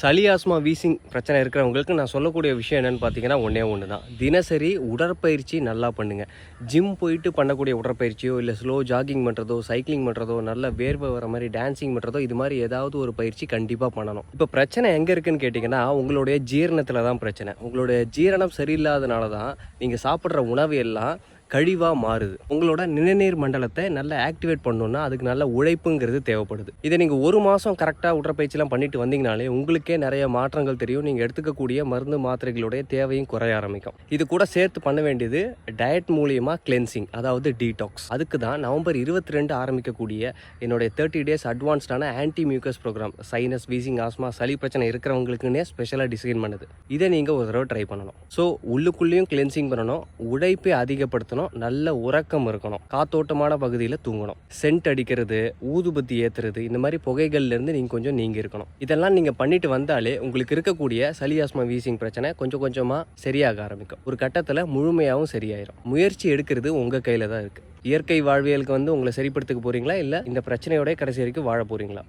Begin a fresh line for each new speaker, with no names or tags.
சளி asthma wheezing பிரச்சனை இருக்கிறவங்களுக்கு நான் சொல்லக்கூடிய விஷயம் என்னென்னு பார்த்தீங்கன்னா ஒன்றே ஒன்று தான். தினசரி உடற்பயிற்சி நல்லா பண்ணுங்கள் ஜிம் போயிட்டு பண்ணக்கூடிய உடற்பயிற்சியோ இல்லை ஸ்லோ ஜாகிங் பண்ணுறதோ சைக்கிளிங் பண்ணுறதோ நல்ல வேர்வை வர மாதிரி டான்சிங் பண்ணுறதோ இது மாதிரி ஏதாவது ஒரு பயிற்சி கண்டிப்பாக பண்ணணும். இப்போ பிரச்சனை எங்கே இருக்குன்னு கேட்டிங்கன்னா உங்களுடைய ஜீரணத்தில் தான் பிரச்சனை. உங்களுடைய ஜீரணம் சரியில்லாதனால தான் நீங்கள் சாப்பிட்ற உணவு எல்லாம் கழிவாக மாறுது. உங்களோட நிணநீர் மண்டலத்தை நல்லா ஆக்டிவேட் பண்ணணும்னா அதுக்கு நல்ல உழைப்புங்கிறது தேவைப்படுது. இதை நீங்கள் ஒரு மாதம் கரெக்டாக உடற்பயிற்சிலாம் பண்ணிட்டு வந்தீங்கனாலே உங்களுக்கே நிறைய மாற்றங்கள் தெரியும். நீங்கள் எடுத்துக்கக்கூடிய மருந்து மாத்திரைகளுடைய தேவையும் குறைய ஆரம்பிக்கும். இது கூட சேர்த்து பண்ண வேண்டியது டயட் மூலியமாக கிளென்சிங் அதாவது டீடாக்ஸ் அதுக்கு தான் நவம்பர் இருபத்தி ரெண்டு ஆரம்பிக்கக்கூடிய என்னுடைய thirty days அட்வான்ஸ்டான anti mucus program sinus wheezing asthma சளி பிரச்சனை இருக்கிறவங்களுக்குன்னே ஸ்பெஷலாக டிசைன் பண்ணுது. இதை நீங்கள் ஒரு தடவை ட்ரை பண்ணணும். ஸோ உள்ளுக்குள்ளேயும் கிளென்சிங் பண்ணணும். உழைப்பை அதிகப்படுத்தணும். நல்ல உறக்கம் இருக்கணும். காத்தோட்டமான பகுதியில் தூங்கணும். சென்ட் அடிக்கிறது ஊதுபத்தி ஏற்றுறது இந்த மாதிரி புகைகள்லேருந்து நீங்கள் கொஞ்சம் நீங்கள் இருக்கணும். இதெல்லாம் நீங்கள் பண்ணிட்டு வந்தாலே உங்களுக்கு இருக்கக்கூடிய சளி ஆஸ்மா வீசிங் பிரச்சனை கொஞ்சம் கொஞ்சமாக சரியாக ஆரம்பிக்கும். ஒரு கட்டத்தில் முழுமையாகவும் சரியாயிரும். முயற்சி எடுக்கிறது உங்கள் கையில் தான் இருக்குது இயற்கை வாழ்வியலுக்கு வந்து உங்களை சரிப்படுத்திக்க போகிறீங்களா இல்லை இந்த பிரச்சனையோடய கடைசி வரைக்கும் வாழ போகிறீங்களா